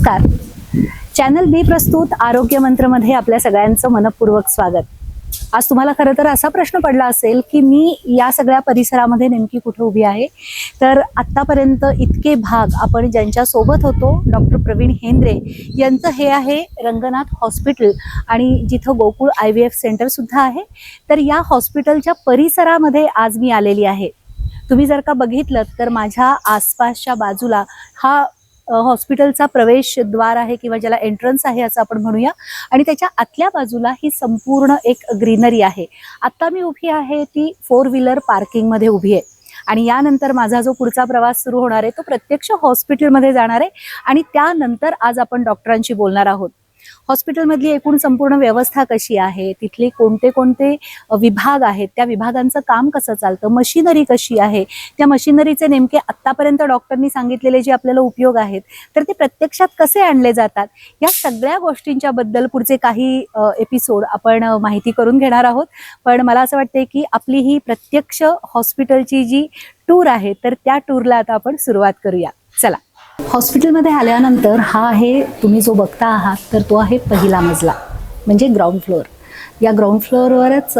नमस्कार. चॅनल बी प्रस्तुत आरोग्य मंत्रमध्ये आपल्या सगळ्यांचं मनपूर्वक स्वागत. आज तुम्हाला खरं तर असा प्रश्न पडला असेल की मी या सगळ्या परिसरामध्ये नेमकी कुठे उभी आहे? तर आत्तापर्यंत इतके भाग आपण ज्यांच्या सोबत होतो डॉक्टर प्रवीण हेंद्रे यांचं हे आहे रंगनाथ हॉस्पिटल आणि जिथं गोकुळ आय व्ही एफ सेंटरसुद्धा आहे. तर या हॉस्पिटलच्या परिसरामध्ये आज मी आलेली आहे. तुम्ही जर का बघितलं तर माझ्या आसपासच्या बाजूला हा हॉस्पिटलचा प्रवेशद्वार आहे किंवा ज्याला एंट्रन्स आहे असं आपण म्हणूया. आणि त्याच्या आतल्या बाजूला ही संपूर्ण एक ग्रीनरी आहे. आत्ता मी उभी आहे ती फोर व्हीलर पार्किंगमध्ये उभी आहे. आणि यानंतर माझा जो पुढचा प्रवास सुरू होणार आहे तो प्रत्यक्ष हॉस्पिटलमध्ये जाणार आहे. आणि त्यानंतर आज आपण डॉक्टरांशी बोलणार आहोत. हॉस्पिटलमधली एकूण संपूर्ण व्यवस्था कशी आहे? तिथले कोणते कोणते विभाग आहेत? त्या विभागांचं काम कसं चालतं? मशिनरी कशी आहे? त्या मशिनरीचे नेमके आत्तापर्यंत डॉक्टरनी सांगितलेले जे आपल्याला उपयोग आहेत तर ते प्रत्यक्षात कसे आणले जातात? या सगळ्या गोष्टींच्या बद्दल पुढचे काही एपिसोड आपण माहिती करून घेणार आहोत. पण मला असं वाटतंय की आपली ही प्रत्यक्ष हॉस्पिटलची जी टूर आहे तर त्या टूरला आता आपण सुरुवात करूया. चला. हॉस्पिटलमध्ये आल्यानंतर हा आहे तुम्ही जो बघता आहात तर तो आहे पहिला मजला म्हणजे ग्राउंड फ्लोअर. या ग्राउंड फ्लोअरवरच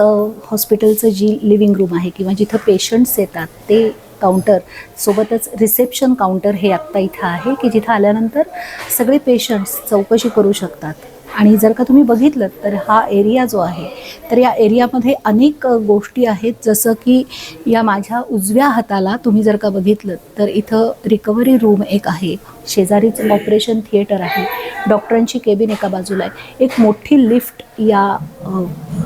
हॉस्पिटलचं जी लिव्हिंग रूम आहे किंवा जिथं पेशंट्स येतात ते काउंटर सोबतच रिसेप्शन काउंटर हे आत्ता इथं आहे की जिथं आल्यानंतर सगळे पेशंट्स चौकशी करू शकतात. आणि जर का तुम्ही बघितलं तर हा एरिया जो आहे तर या एरियामध्ये अनेक गोष्टी आहेत. जसं की या माझ्या उजव्या हाताला तुम्ही जर का बघितलं तर इथं रिकव्हरी रूम एक आहे. शेजारीच ऑपरेशन थिएटर आहे. डॉक्टरांची केबिन एका बाजूला आहे. एक मोठी लिफ्ट या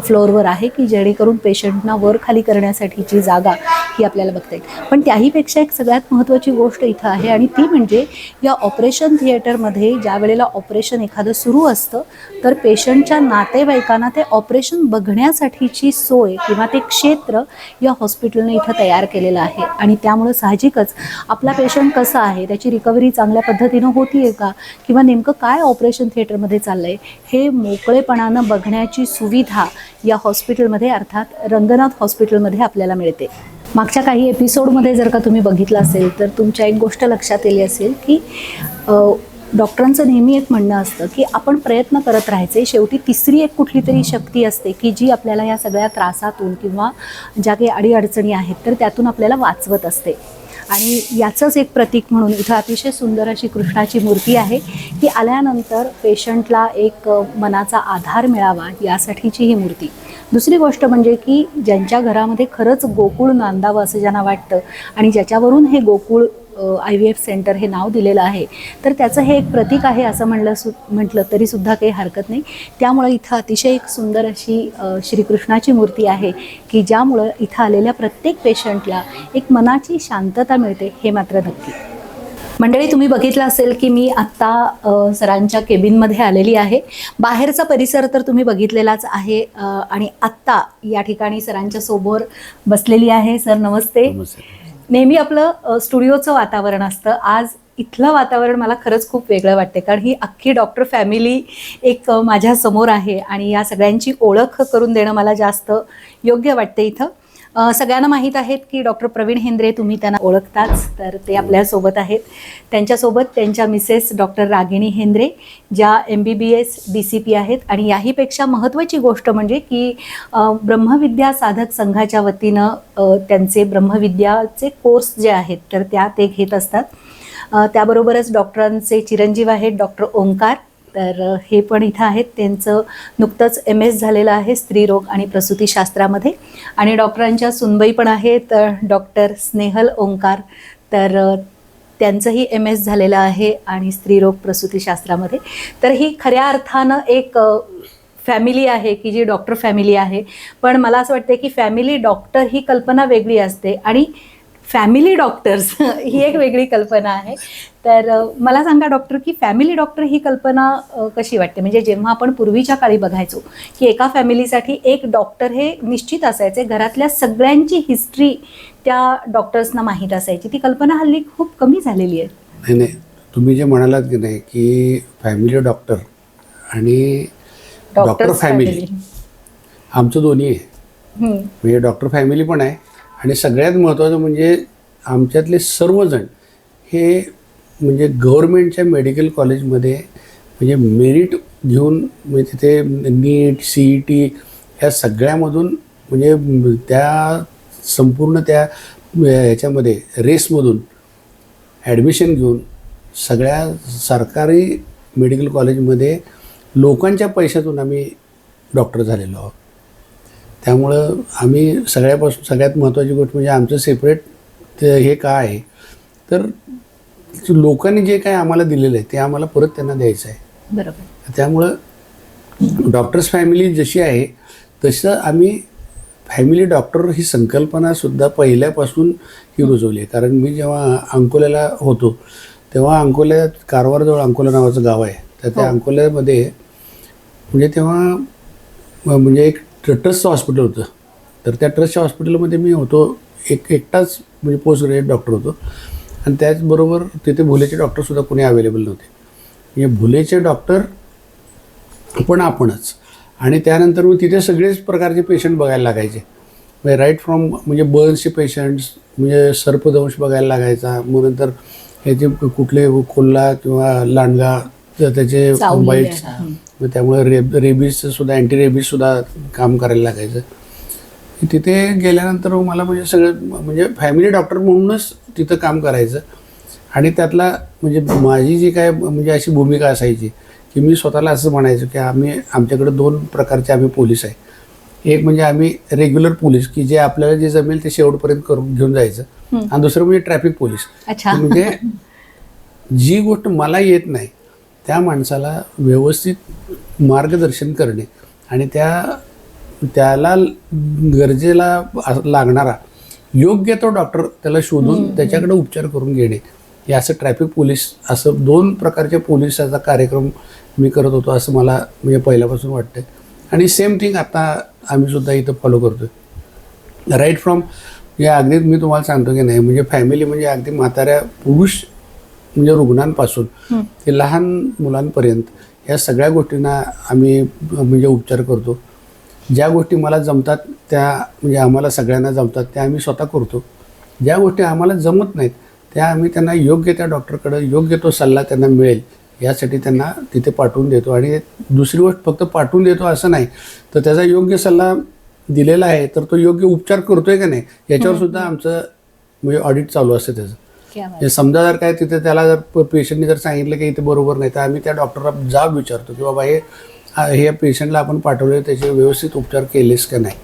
फ्लोअरवर आहे की जेणेकरून पेशंटना वर खाली करण्यासाठीची जागा ही आपल्याला बघता येईल. पण त्याहीपेक्षा एक सगळ्यात महत्त्वाची गोष्ट इथं आहे आणि ती म्हणजे या ऑपरेशन थिएटरमध्ये ज्या वेळेला ऑपरेशन एखादं सुरू असतं तर पेशंटच्या नातेवाईकांना ते ऑपरेशन बघण्यासाठीची सोय किंवा ते क्षेत्र या हॉस्पिटलने इथं तयार केलेलं आहे. आणि त्यामुळं साहजिकच आपला पेशंट कसा आहे त्याची रिकव्हरी चांगल्या पद्धतीनं होतीये का? किंवा नेमकं काय ऑपरेशन थिएटरमध्ये चाललंय? हे मोकळेपणानं बघण्याची सुविधा या हॉस्पिटलमध्ये अर्थात रंगनाथ हॉस्पिटलमध्ये आपल्याला मिळते. मागच्या काही एपिसोडमध्ये जर का तुम्ही बघितलं असेल तर तुमच्या एक गोष्ट लक्षात आली असेल की डॉक्टरांचं नेहमी एक म्हणणं असतं की आपण प्रयत्न करत राहायचे. शेवटी तिसरी एक कुठली तरी शक्ती असते की जी आपल्याला या सगळ्या त्रासातून किंवा ज्या काही अडीअडचणी आहेत तर त्यातून आपल्याला वाचवत असते. आणि याचंच एक प्रतीक म्हणून इथं अतिशय सुंदर अशी कृष्णाची मूर्ती आहे की आल्यानंतर पेशंटला एक मनाचा आधार मिळावा यासाठीची ही मूर्ती. दुसरी गोष्ट म्हणजे की ज्यांच्या घरामध्ये खरंच गोकुळ नांदावं असं ज्यांना वाटतं आणि ज्याच्यावरून हे Gokul I V F centre हे नाव दिलेलं आहे. तर त्याचं हे एक प्रतीक आहे असं म्हणलं सु म्हटलं तरीसुद्धा काही हरकत नाही. त्यामुळं इथं अतिशय एक सुंदर अशी श्रीकृष्णाची मूर्ती आहे की ज्यामुळं इथं आलेल्या प्रत्येक पेशंटला एक मनाची शांतता मिळते हे मात्र नक्की. मंडळी तुम्ही बघितलं असेल की मी आत्ता सरांच्या केबिनमध्ये आलेली आहे. बाहेरचा परिसर तर तुम्ही बघितलेलाच आहे आणि आत्ता या ठिकाणी सरांच्या सोबत बसलेली आहे. सर नमस्ते. नेहमी आपलं स्टुडिओचं वातावरण असतं. आज इथलं वातावरण मला खरंच खूप वेगळं वाटते कारण ही अख्खी डॉक्टर फॅमिली एक माझ्यासमोर आहे आणि या सगळ्यांची ओळख करून देणं मला जास्त योग्य वाटते इथं. सगळ्यांना माहीत आहेत की डॉक्टर प्रवीण हेंद्रे तुम्ही त्यांना ओळखताच तर ते आपल्यासोबत आहेत. त्यांच्यासोबत त्यांच्या मिसेस डॉक्टर रागिणी हेंद्रे ज्या M B B S D C P आहेत. आणि याहीपेक्षा महत्त्वाची गोष्ट म्हणजे की ब्रह्मविद्या साधक संघाच्या वतीनं त्यांचे ब्रह्मविद्याचे कोर्स जे आहेत तर त्या ते घेत असतात. त्याबरोबरच डॉक्टरांचे चिरंजीव आहेत डॉक्टर ओंकार तर हे पण इथं आहेत. त्यांचं नुकतंच एम एस झालेलं आहे स्त्रीरोग आणि प्रसूतीशास्त्रामध्ये आणि डॉक्टरांच्या सुनबाई पण आहेत डॉक्टर स्नेहल ओंकार. तर त्यांचंही एम एस झालेलं आहे आणि स्त्रीरोग प्रसूतीशास्त्रामध्ये तर ही खऱ्या अर्थानं एक फॅमिली आहे की जी डॉक्टर फॅमिली आहे. पण मला असं वाटतं की फॅमिली डॉक्टर ही कल्पना वेगळी असते आणि फॅमिली डॉक्टर्स ही एक वेगळी कल्पना आहे. तर मला सांगा डॉक्टर की फॅमिली डॉक्टर ही कल्पना कशी वाटते? म्हणजे जेव्हा आपण पूर्वीच्या काळी बघायचो की एका फॅमिलीसाठी एक डॉक्टर हे निश्चित असायचे घरातल्या सगळ्यांची हिस्ट्री त्या डॉक्टर्सना माहीत असायची. ती कल्पना हल्ली खूप कमी झालेली आहे. नाही नाही. तुम्ही जे म्हणालात की नाही की फॅमिली डॉक्टर आणि डॉक्टर फॅमिली. आमचं दोन्ही आहे. म्हणजे डॉक्टर फॅमिली पण आहे आणि सगळ्यात महत्त्वाचं म्हणजे आमच्यातले सर्वजण हे म्हणजे गव्हर्मेंटच्या मेडिकल कॉलेजमध्ये म्हणजे मेरिट घेऊन म्हणजे तिथे नीट सी ई टी ह्या सगळ्यामधून म्हणजे त्या संपूर्ण त्या ह्याच्यामध्ये रेसमधून ॲडमिशन घेऊन सगळ्या सरकारी मेडिकल कॉलेजमध्ये लोकांच्या पैशातून आम्ही डॉक्टर झालेलो आहोत. त्यामुळं आम्ही सगळ्यापासून सगळ्यात महत्त्वाची गोष्ट म्हणजे आमचं सेपरेट ते हे काय आहे? तर लोकांनी जे काय आम्हाला दिलेलं आहे ते आम्हाला परत त्यांना द्यायचं आहे. बरोबर. त्यामुळं डॉक्टर्स फॅमिली जशी आहे तसं आम्ही फॅमिली डॉक्टर ही संकल्पनासुद्धा पहिल्यापासून ही रुजवली आहे. कारण मी जेव्हा अंकोल्याला होतो तेव्हा अंकोल्यात कारवारजवळ अंकोला नावाचं गाव आहे. तर त्या हो. अंकोल्यामध्ये म्हणजे तेव्हा म्हणजे एक ट्र- ट्रस्टचं हॉस्पिटल होतं. तर त्या ट्रस्टच्या हॉस्पिटलमध्ये मी होतो एक एकटाच म्हणजे पोस्ट ग्रॅज्युएट डॉक्टर होतो. आणि त्याचबरोबर तिथे भुलेचे डॉक्टरसुद्धा कोणी अवेलेबल नव्हते. म्हणजे भुलेचे डॉक्टर पण आपणच. आणि त्यानंतर मग तिथे सगळेच प्रकारचे पेशंट बघायला लागायचे. म्हणजे राईट फ्रॉम म्हणजे बर्न्सचे पेशंट्स म्हणजे सर्पदंश बघायला लागायचा. मग नंतर ह्याचे कुठले कोल्हा किंवा लांडगा त्याचे बाईट्स. मग त्यामुळे रेब रेबीजचं सुद्धा अँटी रेबीजसुद्धा काम करायला लागायचं. तिथे गेल्यानंतर मला म्हणजे सगळं म्हणजे फॅमिली डॉक्टर म्हणूनच तिथं काम करायचं. आणि त्यातला म्हणजे माझी जी काय म्हणजे अशी भूमिका असायची की मी स्वतःला असं म्हणायचं की आम्ही आमच्याकडे दोन प्रकारचे आम्ही पोलीस आहे. एक म्हणजे आम्ही रेग्युलर पोलीस की जे आपल्याला जे जमेल ते शेवटपर्यंत करून घेऊन जायचं. आणि दुसरं म्हणजे ट्रॅफिक पोलीस. म्हणजे जी गोष्ट मला येत नाही त्या माणसाला व्यवस्थित मार्गदर्शन करणे आणि त्या त्याला गरजेला लागणारा योग्य तो डॉक्टर त्याला शोधून त्याच्याकडे उपचार करून घेणे. हे असं ट्रॅफिक पोलीस असं दोन प्रकारचे पोलिसाचा कार्यक्रम मी करत होतो असं मला म्हणजे पहिल्यापासून वाटतं आणि सेम थिंग आता आम्ही सुद्धा इथं फॉलो करतो राईट फ्रॉम या अगदी मी तुम्हाला सांगतो की नाही म्हणजे फॅमिली म्हणजे अगदी म्हाताऱ्या पुरुष म्हणजे रुग्णांपासून. ते लहान मुलांपर्यंत या सगळ्या गोष्टींना आम्ही म्हणजे उपचार करतो. ज्या गोष्टी मला जमतात त्या म्हणजे आम्हाला सगळ्यांना जमतात त्या आम्ही स्वतः करतो. ज्या गोष्टी आम्हाला जमत नाहीत त्या आम्ही त्यांना योग्य त्या डॉक्टरकडे योग्य तो सल्ला त्यांना मिळेल यासाठी त्यांना तिथे पाठवून देतो. आणि दुसरी गोष्ट फक्त पाठवून देतो असं नाही तर त्याचा योग्य सल्ला दिलेला आहे तर तो योग्य उपचार करतोय का नाही याच्यावर सुद्धा आमचं म्हणजे ऑडिट चालू असतं त्याचं. हे समजा जर काय तिथे त्याला जर पेशंटने जर सांगितलं की इथे बरोबर नाही तर आम्ही त्या डॉक्टरला जाब विचारतो की बाबा हे हा- पेशंटला आपण पाठवले त्याचे व्यवस्थित उपचार केलेस का नाही?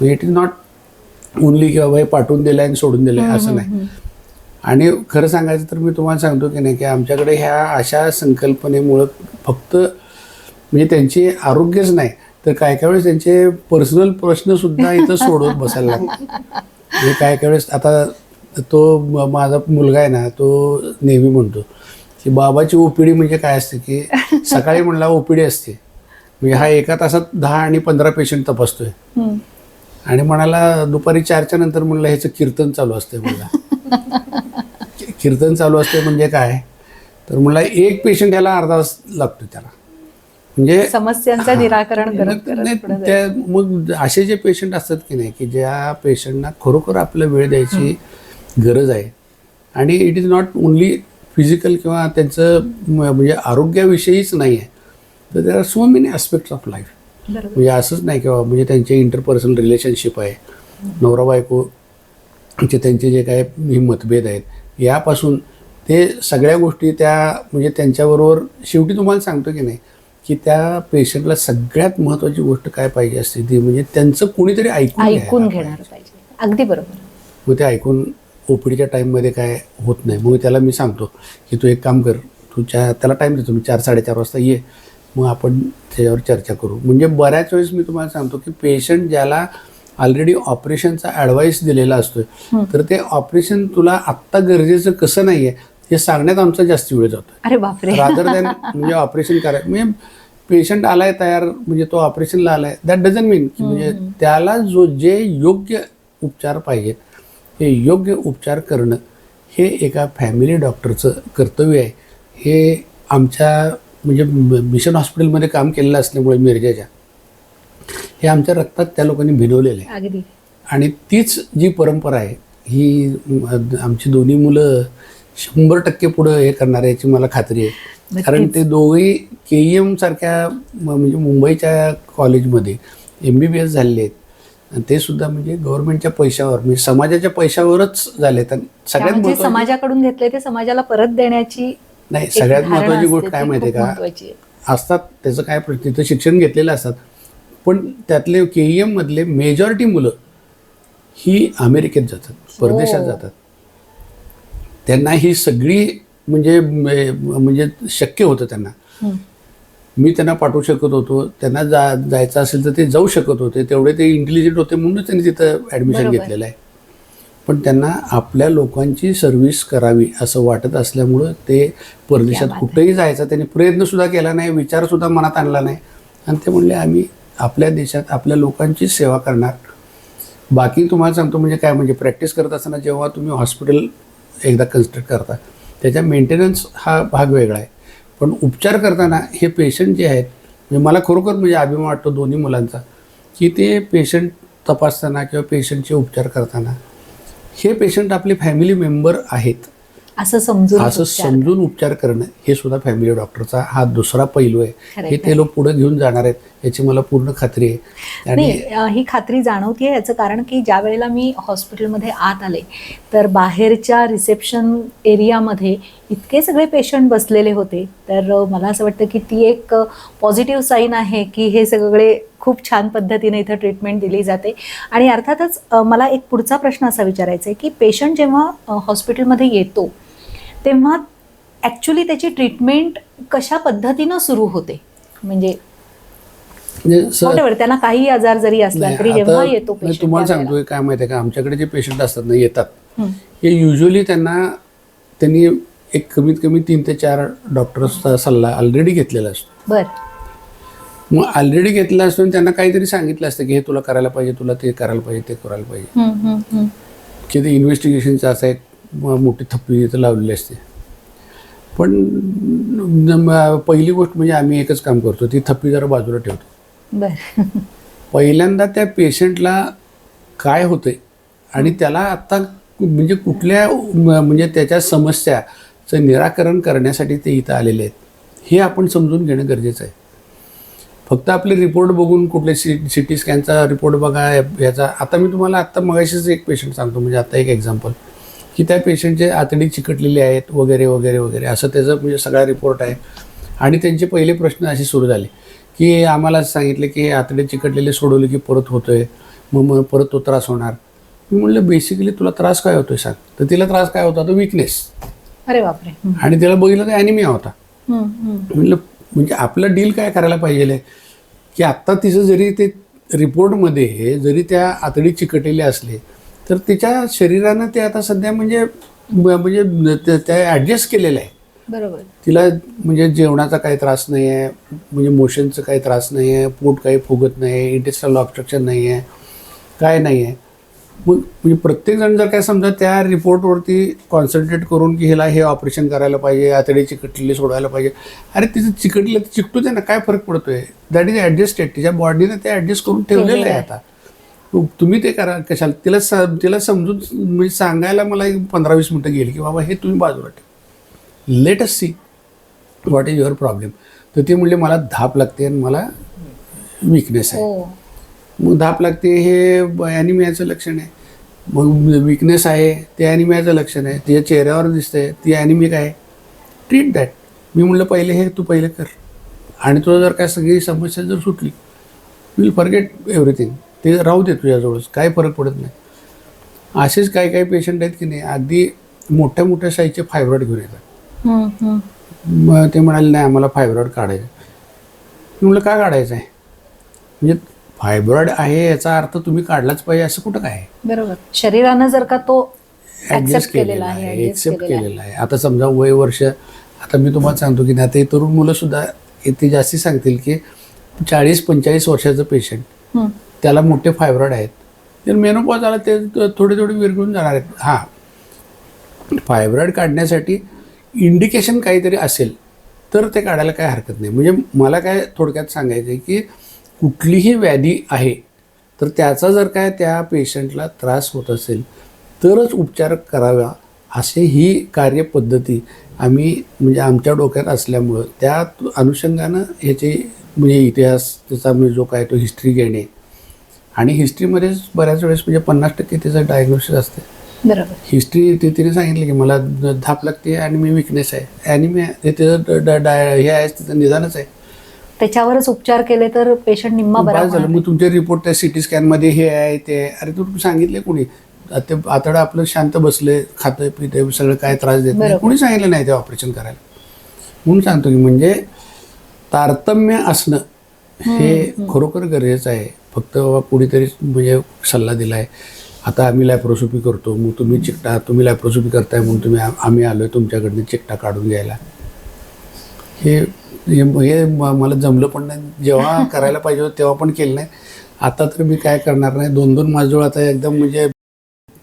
म्हणजे इट इज नॉट ओनली की बाबा हे पाठवून दिलं आणि सोडून दिलं आहे असं नाही. आणि खरं सांगायचं तर मी तुम्हाला सांगतो की नाही की आमच्याकडे ह्या अशा संकल्पनेमुळं फक्त म्हणजे त्यांचे आरोग्यच नाही तर काय काय वेळेस त्यांचे पर्सनल प्रश्नसुद्धा इथं सोडवत बसायला लागतात म्हणजे काय काय वेळेस आता तो म- माझा मुलगा आहे ना तो नेहमी म्हणतो की बाबाची ओपीडी म्हणजे काय असते की सकाळी म्हणला ओपीडी असते. म्हणजे हा एका तासात दहा आणि पंधरा पेशंट तपासतोय. आणि म्हणाला दुपारी चारच्या नंतर म्हणलं ह्याचं कीर्तन चालू असते म्हणला. कीर्तन चालू असते म्हणजे काय? तर म्हणला एक पेशंट ह्याला अर्धा तास लागतो त्याला. म्हणजे समस्यांचं निराकरण मग असे जे पेशंट असतात की नाही की ज्या पेशंटना खरोखर आपला वेळ द्यायची गरज आहे. आणि it is not only physical किंवा त्यांचं म्हणजे आरोग्याविषयीच नाही आहे तर there are so many aspects of life म्हणजे असंच नाही किंवा म्हणजे त्यांचे इंटरपर्सनल रिलेशनशिप आहे. नवरा बायको चे त्यांचे जे काय हे मतभेद आहेत यापासून ते सगळ्या गोष्टी त्या म्हणजे त्यांच्याबरोबर शेवटी तुम्हाला सांगतो की नाही की त्या पेशंटला सगळ्यात महत्त्वाची गोष्ट काय पाहिजे असते ती म्हणजे त्यांचं कोणीतरी ऐकून ऐकून घेणार पाहिजे. अगदी बरोबर. मग ते ऐकून ओपीडीच्या टाईममध्ये काय होत नाही. मग त्याला मी सांगतो की तू एक काम कर तू चा त्याला टाईम देतो. मी चार साडेचार वाजता ये. मग आपण त्याच्यावर चर्चा करू. म्हणजे बऱ्याच वेळेस मी तुम्हाला सांगतो की पेशंट ज्याला ऑलरेडी ऑपरेशनचा ॲडवाईस दिलेला असतो तर ते ऑपरेशन तुला आत्ता गरजेचं कसं नाही आहे हे सांगण्यात आमचा जास्त वेळ जातो अरे बापरे. रादर दॅन म्हणजे ऑपरेशन कराय म्हणजे पेशंट आलाय तयार म्हणजे तो ऑपरेशनला आलाय. दॅट डझन मीन की म्हणजे त्याला जो जे योग्य उपचार पाहिजेत हे योग्य उपचार करणं हे एका फॅमिली डॉक्टरचं कर्तव्य आहे. हे आमच्या म्हणजे मिशन हॉस्पिटलमध्ये काम केलेलं असल्यामुळे मिरजेच्या. हे आमच्या रक्तात त्या लोकांनी भिनवलेलं आहे. आणि तीच जी परंपरा आहे ही आमची दोन्ही मुलं शंभर टक्के पुढं हे करणार आहे याची मला खात्री आहे. कारण ते दोघेही के ई एम सारख्या म्हणजे मुंबईच्या कॉलेजमध्ये एम बी बी एस झालेले आहेत. आणि ते सुद्धा म्हणजे गव्हर्नमेंटच्या पैशावर म्हणजे समाजाच्या पैशावरच झाले तर सगळ्यात म्हणजे महत्त्वाची समाजाकडून घेतले ते समाजाला परत देण्याची नाही एक सगळ्यात धारणा असते, गोष्ट काय ती माहिती आहे खूप का आहे. असतात त्याचं काय प्रश्न तिथं शिक्षण घेतलेलं असतात पण त्यातले के ई एममधले मेजॉरिटी मुलं ही अमेरिकेत जातात परदेशात हो. जातात त्यांना ही सगळी म्हणजे म्हणजे शक्य होतं त्यांना हम्म. मी त्यांना पाठवू शकत होतो. त्यांना जा जायचं असेल तर ते जाऊ शकत होते. तेवढे ते इंटेलिजंट होते म्हणूनच त्यांनी तिथं ॲडमिशन. घेतलेलं आहे. पण त्यांना आपल्या लोकांची सर्व्हिस करावी असं वाटत असल्यामुळं ते परदेशात. कुठेही जायचा त्यांनी प्रयत्नसुद्धा केला नाही विचारसुद्धा मनात आणला नाही. आणि ते म्हणले आम्ही आपल्या देशात आपल्या लोकांची सेवा करणार. बाकी तुम्हाला सांगतो म्हणजे काय म्हणजे प्रॅक्टिस करत असताना जेव्हा तुम्ही हॉस्पिटल एकदा कन्स्ट्रक्ट करता त्याच्या मेंटेनन्स हा भाग वेगळा आहे. पण उपचार करताना हे पेशंट जे आहेत म्हणजे मला खरोखर म्हणजे अभिमान वाटतो दोन्ही मुलांचा की ते पेशंट तपासताना किंवा पेशंटचे उपचार करताना हे पेशंट आपले फॅमिली मेंबर आहेत. असं समजून असं. समजून उपचार करणं हे सुद्धा फॅमिली डॉक्टरचा हा दुसरा पैलू आहे हे. ते लोक पुढे घेऊन जाणार आहेत याची मला पूर्ण खात्री आहे आणि ही खात्री जाणवतीये याचं कारण की ज्या वेळेला मी हॉस्पिटलमध्ये आत आले तर बाहेरच्या रिसेप्शन एरियामध्ये इतके सगळे पेशंट बसलेले होते तर मला असं वाटतं की ती एक पॉझिटिव्ह साईन आहे की हे सगळे खूप छान पद्धतीने इथं ट्रीटमेंट दिली जाते आणि अर्थातच मला एक पुढचा प्रश्न असा विचारायचा आहे की पेशंट जेव्हा हॉस्पिटलमध्ये येतो तेव्हा ॲक्च्युली त्याची ट्रीटमेंट कशा पद्धतीनं सुरू होते म्हणजे म्हणजे त्यांना काही आजार जरी असला तरी जेव्हा येतो तुम्हाला. सांगतोय काय माहिती आहे का आमच्याकडे जे पेशंट असतात ना येतात हं. युजली त्यांना त्यांनी एक कमीत कमी तीन ते चार डॉक्टर्सचा सल्ला ऑलरेडी घेतलेला असतो बर मग ऑलरेडी घेतलेला असतो त्यांना काहीतरी सांगितलं असतं की हे तुला करायला पाहिजे तुला ते करायला पाहिजे ते करायला पाहिजे. की ते इन्व्हेस्टिगेशनचं असं एक मोठी थप्पी तिथं लावलेली असते. पण पहिली गोष्ट म्हणजे आम्ही एकच काम करतो ती थप्पी जरा बाजूला ठेवतो. पहिल्यांदा त्या पेशंटला काय होतंय आणि त्याला आत्ता म्हणजे कुठल्या म्हणजे त्याच्या समस्याचं निराकरण करण्यासाठी ते इथं आलेले आहेत. हे आपण समजून घेणं गरजेचं आहे. फक्त आपले रिपोर्ट बघून कुठले सी सी टी स्कॅनचा रिपोर्ट बघा याचा आता मी तुम्हाला आत्ता मगाशीच एक पेशंट सांगतो म्हणजे आता एक एक्झाम्पल की त्या पेशंटचे आतडी चिकटलेली आहेत वगैरे वगैरे वगैरे. असं त्याचं म्हणजे सगळा रिपोर्ट आहे. आणि त्यांचे पहिले प्रश्न असे सुरू झाले की आम्हाला सांगितलं की आतडे चिकटलेले सोडवले की परत होतोय मग मग परत तो त्रास होणार. मी म्हणलं बेसिकली तुला त्रास काय होतोय सांग. तर तिला त्रास काय होता? तो विकनेस अरे बापरे. आणि तिला बघितलं तर ॲनिमिया होता. म्हणलं म्हणजे आपलं डील काय करायला पाहिजे की आत्ता तिचं जरी ते रिपोर्टमध्ये जरी त्या आतडी चिकटलेले असले तर तिच्या शरीरानं ते आता सध्या म्हणजे म्हणजे ते- ते ॲडजस्ट केलेलं आहे. बरोबर. तिला म्हणजे जेवणाचा काही त्रास नाही आहे म्हणजे मोशनचं काही त्रास नाही आहे पोट काही फुगत नाही आहे इंटेस्टल ऑब्स्ट्रक्शन नाही आहे काय नाही आहे मग म्हणजे प्रत्येकजण जर काय समजा त्या रिपोर्टवरती कॉन्सन्ट्रेट करून की ह्याला हे ऑपरेशन करायला पाहिजे आतडी चिकटलेली सोडवायला पाहिजे. अरे तिचं चिकटलं तर चिकटू दे ना काय फरक पडतोय? दॅट इज ॲडजस्टेड तिच्या बॉडीने ते ॲडजस्ट करून ठेवलेलं आहे. आता. तुम्ही ते करा कशाला? तिला स तिला समजून म्हणजे सांगायला मला एक पंधरा वीस मिनटं गेली की बाबा हे तुम्ही बाजूला ठेवा. Let us see what is your problem तर ते म्हणले मला धाप लागते आणि मला विकनेस आहे. हो. मग धाप लागते हे ॲनिमियाचं लक्षण आहे. मग विकनेस आहे ते ॲनिमियाचं लक्षण आहे. तिच्या चेहऱ्यावर दिसतंय ती ॲनिमिक आहे. ट्रीट दॅट मी म्हणलं पहिले हे तू पहिले कर. आणि तुला जर काय सगळी समस्या जर सुटली विल फॉरगेट एव्हरीथिंग ते राहू दे तुझ्याजवळच काय फरक पडत नाही. असेच काही काही पेशंट आहेत की नाही अगदी मोठ्या मोठ्या साईजचे फायब्रॉइड घेऊन येतात. मग ते म्हणाले नाही आम्हाला फायब्रॉइड काढायचं मी म्हटलं का काढायचं आहे? म्हणजे फायब्रॉइड आहे याचा अर्थ तुम्ही काढलाच पाहिजे असं कुठं काय बरोबर. शरीरानं जर का तो ऍडजस्ट केलेला आहे एक्सेप्ट केलेला आहे. आता समजा वय वर्ष आता मी तुम्हाला सांगतो की नाही आता तरुण मुलं सुद्धा ते जास्ती सांगतील की चाळीस पंचेचाळीस वर्षाचं पेशंट त्याला मोठे फायब्रॉइड आहेत. तर मेनोपॉज आला ते थोडे थोडे विरघळून जाणार आहेत. हां. फायब्रॉइड काढण्यासाठी इंडिकेशन काहीतरी असेल तर ते काढायला काय हरकत नाही. म्हणजे मला काय थोडक्यात सांगायचं आहे की कुठलीही व्याधी आहे तर त्याचा जर काय त्या पेशंटला त्रास होत असेल तरच उपचार करावा असे ही कार्यपद्धती आम्ही म्हणजे आमच्या डोक्यात असल्यामुळं त्या अनुषंगानं ह्याचे म्हणजे इतिहास त्याचा म्हणजे जो काय तो हिस्ट्री घेणे आणि हिस्ट्रीमध्येच बऱ्याच वेळेस म्हणजे पन्नास टक्के त्याचं डायग्नोसिस असते. बरोबर. हिस्ट्री ते तिने सांगितलं की मला धाप लागते आणि मी विकनेस आहे. आणि मी ते त्याचं ड- ड- डाय हे आहे त्याचं निदानच आहे. त्याच्यावरच उपचार केले तर पेशंट निम्मा बरा झालं. मग तुमचे रिपोर्ट त्या सिटी स्कॅनमध्ये हे आहे ते. अरे तू सांगितले कोणी? ते आतडं आपलं शांत बसले खातं पिते सगळं काय त्रास देत नाही. कोणी सांगितलं नाही ते ऑपरेशन करायला? म्हणून सांगतो की म्हणजे तारतम्य असणं हे खरोखर गरजेचं आहे. फक्त बाबा कुणीतरी म्हणजे सल्ला दिलाय. आता आम्ही लॅप्रोसोपी करतो. मग तुम्ही चिकटा तुम्ही लॅप्रोसोपी करताय म्हणून तुम्ही आम- आम्ही आलोय तुमच्याकडनं चिकटा काढून घ्यायला. हे हे मला जमलं पण नाही. जेव्हा करायला पाहिजे होतं तेव्हा पण केलं नाही. आता तर मी काय करणार नाही. दोन दोन माझजवळ आता एकदम म्हणजे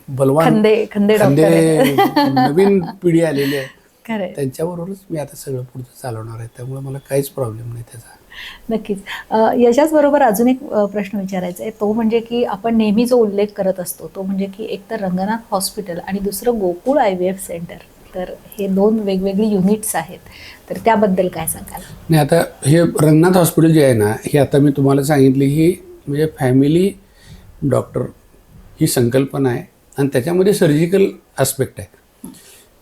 बलवान खंदे खंदे नवीन पिढी आलेली आहे. त्यांच्याबरोबरच मी आता सगळं पुढचं चालवणार आहे. त्यामुळे मला काहीच प्रॉब्लेम नाही त्याचा. नक्कीच. अ, याच्याच बरोबर अजून एक प्रश्न विचारायचा आहे. तो म्हणजे की आपण नेहमी जो उल्लेख करत असतो तो म्हणजे की एक तर रंगनाथ हॉस्पिटल आणि दुसरं Gokul I V F centre. तर हे दोन वेगवेगळी युनिट्स आहेत. तर त्याबद्दल काय सांगाल? नाही आता हे रंगनाथ हॉस्पिटल जे आहे ना हे आता मी तुम्हाला सांगितले ही म्हणजे फॅमिली डॉक्टर ही संकल्पना आहे आणि त्याच्यामध्ये सर्जिकल आस्पेक्ट आहे.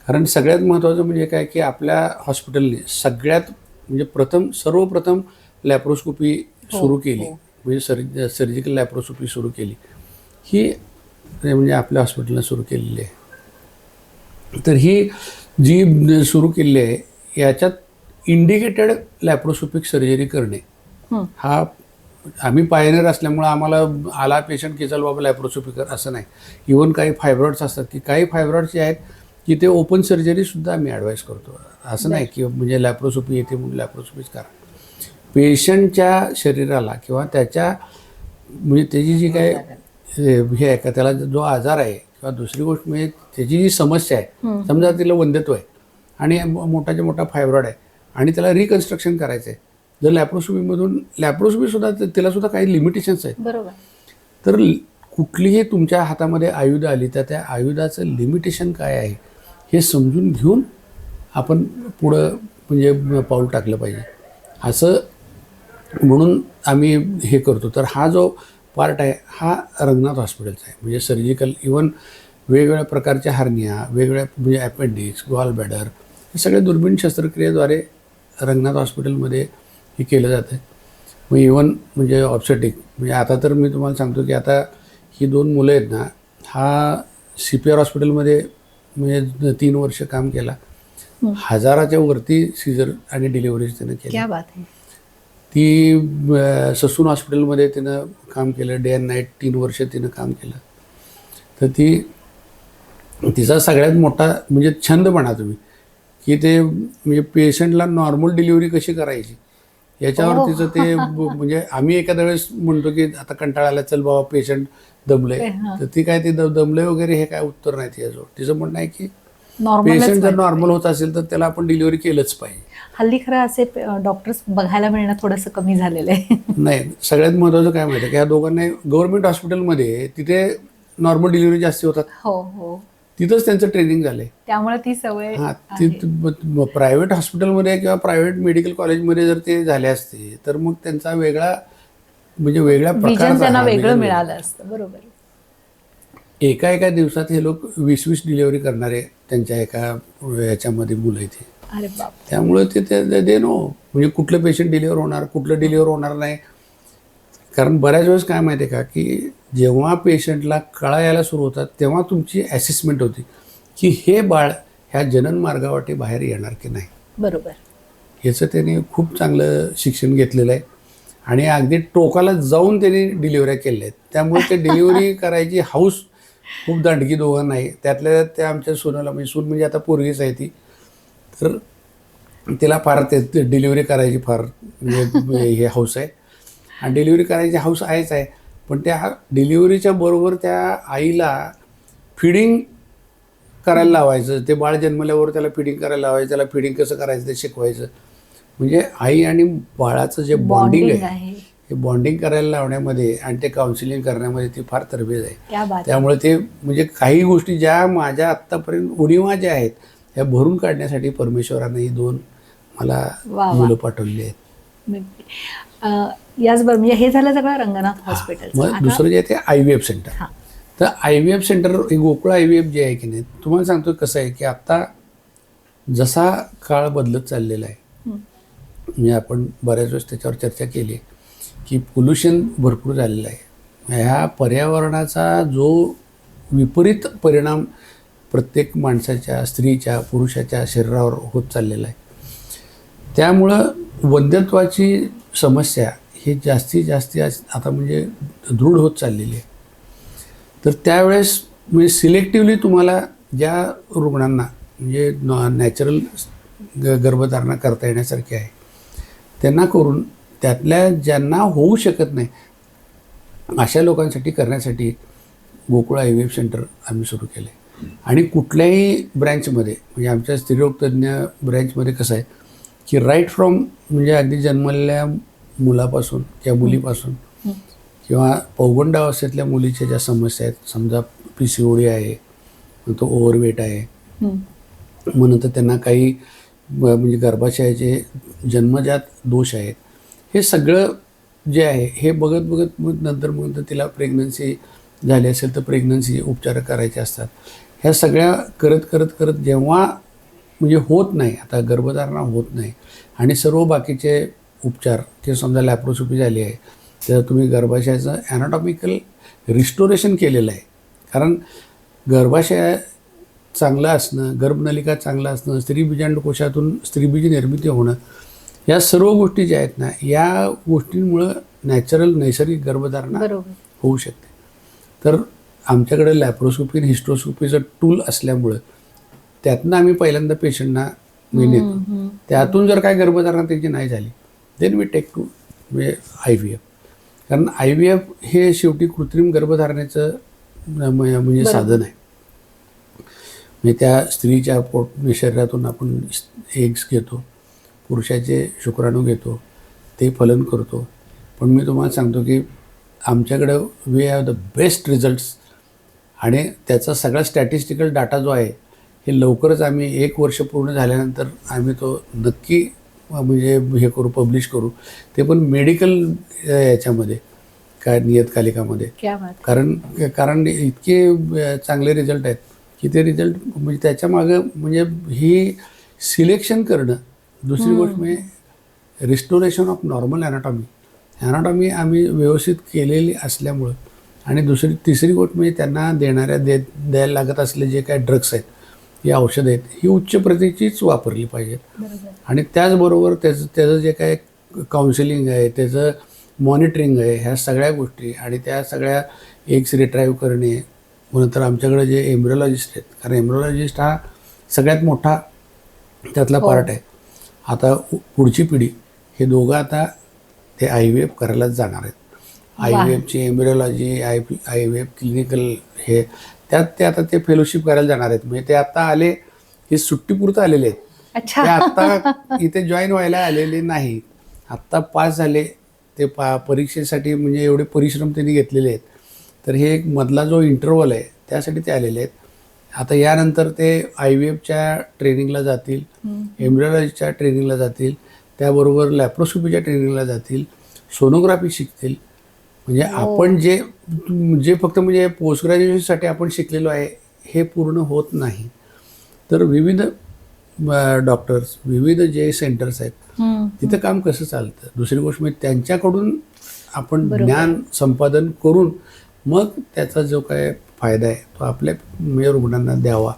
कारण सगळ्यात महत्त्वाचं म्हणजे काय की आपल्या हॉस्पिटलने सगळ्यात म्हणजे प्रथम सर्वप्रथम लॅप्रोस्कोपी सुरू केली. म्हणजे सर्ज सर्जिकल लॅप्रोस्कोपी सुरू केली. ही म्हणजे आपल्या हॉस्पिटलनं सुरू केलेली आहे. तर ही जी सुरू केलेली आहे याच्यात इंडिकेटेड लॅप्रोस्कोपिक सर्जरी करणे. हं. हा आम्ही पायनर असल्यामुळं आम्हाला आला पेशंट की चल बाबा लॅप्रोस्कोपी कर असं नाही. इवन काही फायब्रॉइड्स असतात की काही फायब्रॉइड्स जे आहेत की ते ओपन सर्जरीसुद्धा आम्ही ॲडवाईस करतो. असं नाही की म्हणजे लॅप्रोस्कोपी येते म्हणून लॅप्रोस्कोपीच करा. पेशंटच्या शरीराला किंवा त्याच्या म्हणजे त्याची जी काय हे आहे का त्याला जो आजार आहे किंवा दुसरी गोष्ट म्हणजे त्याची जी समस्या आहे समजा तिला वंध्यत्व आहे आणि मोठाच्या मोठा फायब्रॉइड आहे आणि त्याला रिकन्स्ट्रक्शन करायचं आहे. जर लॅप्रोस्कोपीमधून लॅप्रोस्कोपीसुद्धा त्याला सुद्धा काही लिमिटेशन्स आहेत. बरोबर. तर कुठलीही तुमच्या हातामध्ये आयुध आली तर त्या आयुधाचं लिमिटेशन काय आहे हे समजून घेऊन आपण पुढं म्हणजे पाऊल टाकलं पाहिजे. असं म्हणून आम्ही हे करतो. तर हा जो पार्ट आहे हा रंगनाथ हॉस्पिटलचा आहे. म्हणजे सर्जिकल इवन वेगवेगळ्या प्रकारच्या हार्निया वेगवेगळ्या म्हणजे अपेंडिक्स गॉल बॅडर हे सगळे दुर्बीण शस्त्रक्रियेद्वारे रंगनाथ हॉस्पिटलमध्ये हे केलं जातं मग इवन म्हणजे ऑप्सेटिक म्हणजे आता तर मी तुम्हाला सांगतो की आता ही दोन मुलं आहेत ना हा सी पी आर हॉस्पिटलमध्ये म्हणजे तीन वर्ष काम केला. हजाराच्या वरती सीझर आणि डिलिव्हरीज त्यानं केल्या क्या बात आहे. ती ससून हॉस्पिटलमध्ये तिनं काम केलं. डे अँड नाईट तीन वर्ष तिनं काम केलं. तर ती तिचा सगळ्यात मोठा म्हणजे छंद म्हणा तुम्ही की ते म्हणजे पेशंटला नॉर्मल डिलिव्हरी कशी करायची? याच्यावर हो. तिचं ते म्हणजे आम्ही एखाद्या वेळेस म्हणतो की आता कंटाळा आला चल बाबा पेशंट दमले. तर ती काय ते दमले वगैरे हे काय उत्तर नाही तिच्याजवळ. तिचं म्हणणं आहे की पेशंट जर नॉर्मल होत असेल तर त्याला आपण डिलिव्हरी केलंच पाहिजे. हल्ली खरं असे डॉक्टर्स बघायला मिळणं थोडंसं कमी झालेलं आहे. नाही सगळ्यात महत्त्वाचं काय माहिती आहे की? ह्या दोघांना गव्हर्नमेंट हॉस्पिटलमध्ये तिथे नॉर्मल डिलिव्हरी जास्ती होतात. हो हो. तिथंच त्यांचं ट्रेनिंग झालंय. त्यामुळे ती सवय हां ती प्रायव्हेट हॉस्पिटलमध्ये किंवा प्रायव्हेट मेडिकल कॉलेजमध्ये जर ते झाले असते तर मग त्यांचा वेगळा म्हणजे वेगळ्या प्रकारचा त्यांना वेगळं मिळालं असतं बरोबर. एका एका दिवसात हे लोक वीस वीस डिलिव्हरी करणारे त्यांच्या एका याच्यामध्ये मुलं इथे. त्यामुळे ते ते दे नो म्हणजे कुठलं पेशंट डिलिव्हर होणार कुठलं डिलिव्हर होणार नाही. कारण बऱ्याच वेळेस काय माहिती आहे का की जेव्हा पेशंटला कळा यायला सुरू होतात तेव्हा तुमची ॲसेसमेंट होती की हे बाळ ह्या जनन मार्गावाटे बाहेर येणार की नाही. बरोबर. याचं त्याने खूप चांगलं शिक्षण घेतलेलं आहे. आणि अगदी टोकाला जाऊन त्यांनी डिलिव्हऱ्या केल्या आहेत. त्यामुळे ते डिलिव्हरी करायची हाऊस खूप दांडगी दोघांना आहे. त्यातल्या त्यात त्या आमच्या सोनाला म्हणजे सून म्हणजे आता पोरगीच आहे ती. तर तिला फार ते डिलिव्हरी करायची फार म्हणजे हे हाऊस आहे. आणि डिलिव्हरी करायची हाऊस आहेच आहे. पण त्या डिलिव्हरीच्या बरोबर त्या आईला फिडिंग करायला लावायचं. ते बाळ जन्मल्यावर त्याला फिडिंग करायला लावायचं. त्याला फिडिंग कसं करायचं ते शिकवायचं. म्हणजे आई आणि बाळाचं जे बॉन्डिंग आहे ते बॉन्डिंग करायला लावण्यामध्ये आणि ते काउन्सिलिंग करण्यामध्ये ती फार तरबेज आहे. त्यामुळे ते म्हणजे काही गोष्टी ज्या माझ्या आत्तापर्यंत उणीवा ज्या आहेत ह्या भरून काढण्यासाठी परमेश्वराने ही दोन मला. मुलं पाठवली आहेत. याचबरोबर म्हणजे हे झालं सगळं रंगनाथ हॉस्पिटल मग दुसरं जे आहे ते आय व्ही एफ सेंटर. तर आय व्ही एफ सेंटर हे गोकुळ आय व्ही एफ जे आहे की नाही तुम्हाला सांगतो कसं आहे की आत्ता जसा काळ बदलत चाललेला आहे. म्हणजे आपण बऱ्याच वेळेस त्याच्यावर चर्चा केली की पोल्युशन भरपूर झालेलं आहे. ह्या पर्यावरणाचा जो विपरीत परिणाम प्रत्येक माणसाच्या स्त्रीच्या पुरुषाच्या शरीरावर होत चाललेला आहे. त्यामुळं वंध्यत्वाची समस्या ही जास्तीत जास्त आता म्हणजे दृढ होत चाललेली आहे. तर त्यावेळेस म्हणजे सिलेक्टिवली तुम्हाला ज्या रुग्णांना म्हणजे नॅचरल ग गर्भधारणा करता येण्यासारखी आहे त्यांना करून त्यातल्या ज्यांना होऊ शकत नाही अशा लोकांसाठी करण्यासाठी Gokul I V F centre आम्ही सुरू केलं आहे आणि कुठल्याही ब्रँचमध्ये म्हणजे आमच्या स्त्रीरोगतज्ञ ब्रँचमध्ये कसं आहे की राईट फ्रॉम म्हणजे अगदी जन्मलेल्या मुलापासून किंवा मुलीपासून किंवा पौगंडावस्थेतल्या मुलीच्या ज्या समस्या आहेत समजा पी सी ओडी आहे मग तो ओव्हरवेट आहे. मग नंतर त्यांना काही म्हणजे गर्भाशयाचे जन्मजात दोष आहेत हे सगळं जे आहे हे बघत बघत मग नंतर मग तिला प्रेग्नन्सी झाली असेल तर प्रेग्नन्सी उपचार करायचे असतात. ह्या सगळ्या करत करत करत जेव्हा म्हणजे होत नाही आता गर्भधारणा होत नाही आणि सर्व बाकीचे उपचार ते समजा लॅप्रोस्कोपी झाली आहे तर तुम्ही गर्भाशयाचं ॲनाटॉमिकल रिस्टोरेशन केलेलं आहे. कारण गर्भाशय चांगलं असणं गर्भनलिका चांगलं असणं स्त्रीबीजांड कोशातून स्त्रीबीज निर्मिती होणं या सर्व गोष्टी ज्या आहेत ना या गोष्टींमुळं नॅचरल नैसर्गिक गर्भधारणा होऊ शकते. तर आमच्याकडे लॅप्रोस्कोपी आणि हिस्ट्रोस्कोपीचं टूल असल्यामुळं त्यातनं आम्ही पहिल्यांदा पेशंटना मी नेतो. हं, हं. त्यातून जर काय गर्भधारणा त्याची नाही झाली देन वी टेक टू म्हणजे आय व्ही एफ कारण आय व्ही एफ हे शेवटी कृत्रिम गर्भधारणेचं म्हणजे साधन आहे. म्हणजे त्या स्त्रीच्या पोट शरीरातून आपण एग्स घेतो पुरुषाचे शुक्राणू घेतो ते फलन करतो. पण मी तुम्हाला सांगतो की आमच्याकडं we have the best results आणि त्याचा सगळा स्टॅटिस्टिकल डाटा जो आहे हे लवकरच आम्ही एक वर्ष पूर्ण झाल्यानंतर आम्ही तो नक्की म्हणजे हे करू पब्लिश करू. ते पण मेडिकल याच्यामध्ये काय नियतकालिकामध्ये कारण कारण इतके चांगले रिझल्ट आहेत की ते रिझल्ट म्हणजे त्याच्यामागं म्हणजे ही सिलेक्शन करणं दुसरी गोष्ट म्हणजे restoration of normal anatomy anatomy आम्ही व्यवस्थित केलेली असल्यामुळं आणि दुसरी तिसरी गोष्ट म्हणजे त्यांना देणाऱ्या दे द्यायला लागत असलेले जे काही ड्रग्स आहेत ही औषधं आहेत ही उच्च प्रतीचीच वापरली पाहिजेत. आणि त्याचबरोबर त्याचं त्याचं जे काय काउन्सिलिंग आहे त्याचं मॉनिटरिंग आहे ह्या सगळ्या गोष्टी आणि त्या सगळ्या एग्स रिट्राईव्ह करणे मग नंतर आमच्याकडे जे एम्ब्रिओलॉजिस्ट आहेत कारण एम्ब्रिओलॉजिस्ट हा सगळ्यात मोठा त्यातला हो. पार्ट आहे. आता पुढची पिढी हे दोघं आता ते आय व्ही एफ करायलाच जाणार आहेत. I. V एफची embryology I P I V F clinical हे. त्यात ते आता ते फेलोशिप करायला जाणार आहेत. म्हणजे ते आता आले हे सुट्टीपुरतं आलेले आहेत. ते आत्ता इथे जॉईन व्हायला आलेले नाही. आत्ता पास झाले ते पा परीक्षेसाठी म्हणजे एवढे परिश्रम त्यांनी घेतलेले आहेत. तर हे एक मधला जो इंटरवल आहे त्यासाठी ते आलेले आहेत. आता यानंतर ते आय व्ही एफच्या ट्रेनिंगला जातील. एम्ब्रिओलॉजीच्या ट्रेनिंगला जातील त्याबरोबर लॅप्रोस्कोपीच्या ट्रेनिंगला जातील सोनोग्राफी शिकतील. म्हणजे आपण जे जे फक्त म्हणजे पोस्ट ग्रॅज्युएशनसाठी आपण शिकलेलो आहे हे पूर्ण होत नाही. तर विविध डॉक्टर्स विविध जे सेंटर्स आहेत हं. तिथं काम कसं चालतं? दुसरी गोष्ट म्हणजे त्यांच्याकडून आपण. ज्ञान संपादन करून मग त्याचा जो काय फायदा आहे तो आपल्या म्हणजे रुग्णांना द्यावा.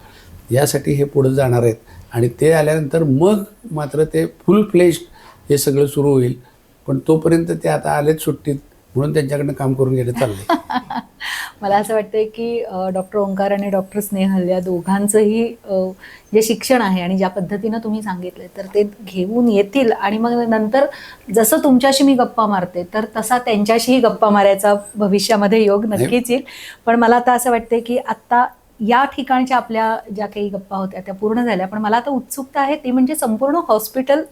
यासाठी हे पुढे जाणार आहेत. आणि ते आल्यानंतर मग मात्र ते फुल फ्लेश हे सगळं सुरू होईल. पण तोपर्यंत ते आता आलेच सुट्टीत. म्हणून त्यांच्याकडनं काम करून गेले चालले मला असं वाटतंय की डॉक्टर ओंकार आणि डॉक्टर स्नेहल या दोघांचंही जे शिक्षण आहे आणि ज्या पद्धतीनं तुम्ही सांगितलं तर ते घेऊन येतील. आणि मग नंतर जसं तुमच्याशी मी गप्पा मारते तर तसा त्यांच्याशीही गप्पा मारायचा भविष्यामध्ये योग नक्कीच येईल. पण मला आता असं वाटतंय की आत्ता या ठिकाणच्या आपल्या ज्या काही गप्पा होत्या त्या पूर्ण झाल्या. पण मला आता उत्सुकता आहे ती म्हणजे संपूर्ण हॉस्पिटल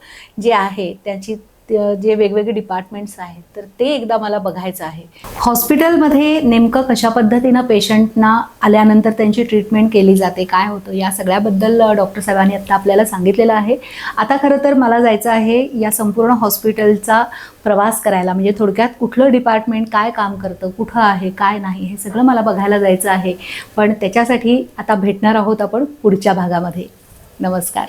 जे आहे त्याची जे वेगवेगळे डिपार्टमेंट्स आहेत तर ते एकदा मला बघायचं आहे. हॉस्पिटलमध्ये नेमकं कशा पद्धतीनं पेशंटना आल्यानंतर त्यांची ट्रीटमेंट केली जाते काय होतं या सगळ्याबद्दल डॉक्टर साहेबांनी आत्ता आपल्याला सांगितलेलं आहे. आता खरं तर मला जायचं आहे या संपूर्ण हॉस्पिटलचा प्रवास करायला म्हणजे थोडक्यात कुठलं डिपार्टमेंट काय काम करतं कुठं आहे काय नाही हे सगळं मला बघायला जायचं आहे. पण त्याच्यासाठी आता भेटणार आहोत आपण पुढच्या भागामध्ये. नमस्कार.